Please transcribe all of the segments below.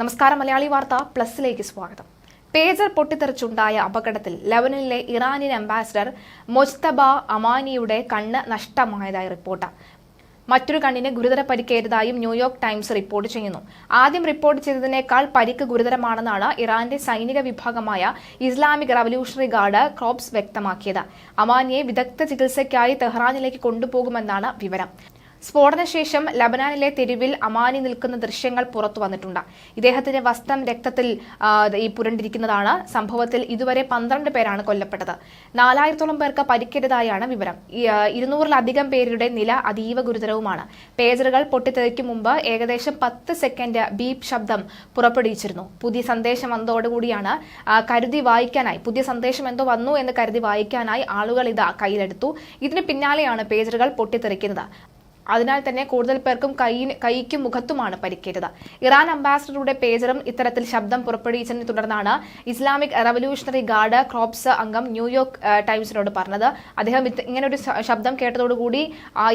നമസ്കാരം മലയാളി വാർത്ത പ്ലസിലേക്ക് സ്വാഗതം. പേജർ പൊട്ടിത്തെറിച്ചുണ്ടായ അപകടത്തിൽ ലബനനിലെ ഇറാനിയൻ അംബാസിഡർ മൊജ്തബ അമാനിയുടെ കണ്ണ് നഷ്ടമായതായി റിപ്പോർട്ട്. മറ്റൊരു കണ്ണിന് ഗുരുതര പരിക്കേറ്റതായും ന്യൂയോർക്ക് ടൈംസ് റിപ്പോർട്ട് ചെയ്യുന്നു. ആദ്യം റിപ്പോർട്ട് ചെയ്തതിനേക്കാൾ പരിക്ക് ഗുരുതരമാണെന്നാണ് ഇറാന്റെ സൈനിക വിഭാഗമായ ഇസ്ലാമിക് റവല്യൂഷണറി ഗാർഡ് ക്രോപ്സ് വ്യക്തമാക്കിയത്. അമാനിയെ വിദഗ്ധ ചികിത്സയ്ക്കായി തെഹ്റാനിലേക്ക് കൊണ്ടുപോകുമെന്നാണ് വിവരം. സ്ഫോടനശേഷം ലബനാനിലെ തെരുവിൽ അമാനി നിൽക്കുന്ന ദൃശ്യങ്ങൾ പുറത്തു വന്നിട്ടുണ്ട്. ഇദ്ദേഹത്തിന്റെ വസ്ത്രം രക്തത്തിൽ ഈ പുരണ്ടിരിക്കുന്നതാണ്. സംഭവത്തിൽ ഇതുവരെ പന്ത്രണ്ട് പേരാണ് കൊല്ലപ്പെട്ടത്. നാലായിരത്തോളം പേർക്ക് പരിക്കേറ്റതായാണ് വിവരം. ഇരുന്നൂറിലധികം പേരുടെ നില അതീവ ഗുരുതരവുമാണ്. പേജറുകൾ പൊട്ടിത്തെറിക്കും മുമ്പ് ഏകദേശം പത്ത് സെക്കൻഡ് ബീപ് ശബ്ദം പുറപ്പെടുവിച്ചിരുന്നു. പുതിയ സന്ദേശം വന്നതോടുകൂടിയാണ് കരുതി വായിക്കാനായി പുതിയ സന്ദേശം എന്തോ വന്നു എന്ന് കരുതി വായിക്കാനായി ആളുകൾ ഇത് കയ്യിലെടുത്തു. ഇതിന് പിന്നാലെയാണ് പേജറുകൾ പൊട്ടിത്തെറിക്കുന്നത്. അതിനാൽ തന്നെ കൂടുതൽ പേർക്കും കൈയിന് കൈക്കും മുഖത്തുമാണ് പരിക്കേറ്റത്. ഇറാൻ അംബാസഡറുടെ പേജറും ഇത്തരത്തിൽ ശബ്ദം പുറപ്പെടുവിച്ചതിനെ തുടർന്നാണ് ഇസ്ലാമിക് റവല്യൂഷണറി ഗാർഡ് ക്രോപ്സ് അംഗം ന്യൂയോർക്ക് ടൈംസിനോട് പറഞ്ഞത്. അദ്ദേഹം ഇങ്ങനെ ഒരു ശബ്ദം കേട്ടതോടുകൂടി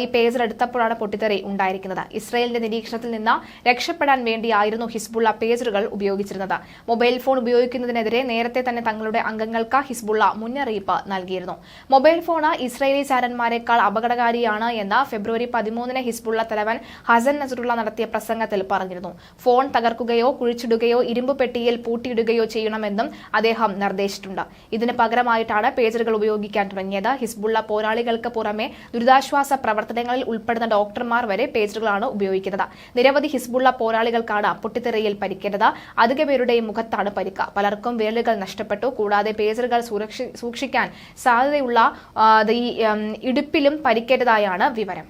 ഈ പേജർ എടുത്തപ്പോഴാണ് പൊട്ടിത്തെറി ഉണ്ടായിരിക്കുന്നത്. ഇസ്രയേലിന്റെ നിരീക്ഷണത്തിൽ നിന്ന് രക്ഷപ്പെടാൻ വേണ്ടിയായിരുന്നു ഹിസ്ബുള്ള പേജറുകൾ ഉപയോഗിച്ചിരുന്നത്. മൊബൈൽ ഫോൺ ഉപയോഗിക്കുന്നതിനെതിരെ നേരത്തെ തന്നെ തങ്ങളുടെ അംഗങ്ങൾക്ക് ഹിസ്ബുള്ള മുന്നറിയിപ്പ് നൽകിയിരുന്നു. മൊബൈൽ ഫോൺ ഇസ്രയേലി ചാരന്മാരെക്കാൾ അപകടകാരിയാണ് എന്ന് ഫെബ്രുവരി പതിമൂന്നിന് ഹിസ്ബുള്ള തലവൻ ഹസൻ നസറുള്ള നടത്തിയ പ്രസംഗത്തിൽ പറഞ്ഞിരുന്നു. ഫോൺ തകർക്കുകയോ കുഴിച്ചിടുകയോ ഇരുമ്പ് പെട്ടിയിൽ പൂട്ടിയിടുകയോ ചെയ്യണമെന്നും അദ്ദേഹം നിർദ്ദേശിച്ചിട്ടുണ്ട്. ഇതിന് പകരമായിട്ടാണ് പേജറുകൾ ഉപയോഗിക്കാൻ തുടങ്ങിയത്. ഹിസ്ബുള്ള പോരാളികൾക്ക് പുറമെ ദുരിതാശ്വാസ പ്രവർത്തനങ്ങളിൽ ഉൾപ്പെടുന്ന ഡോക്ടർമാർ വരെ പേജറുകളാണ് ഉപയോഗിക്കുന്നത്. നിരവധി ഹിസ്ബുള്ള പോരാളികൾക്കാണ് പൊട്ടിത്തെറിയിൽ പരിക്കേണ്ടത് അധിക പേരുടെയും മുഖത്താണ് പരിക്ക്. പലർക്കും വിരലുകൾ നഷ്ടപ്പെട്ടു. കൂടാതെ പേജറുകൾ സൂക്ഷിക്കാൻ സാധ്യതയുള്ള ഇടുപ്പിലും പരിക്കേറ്റതായാണ് വിവരം.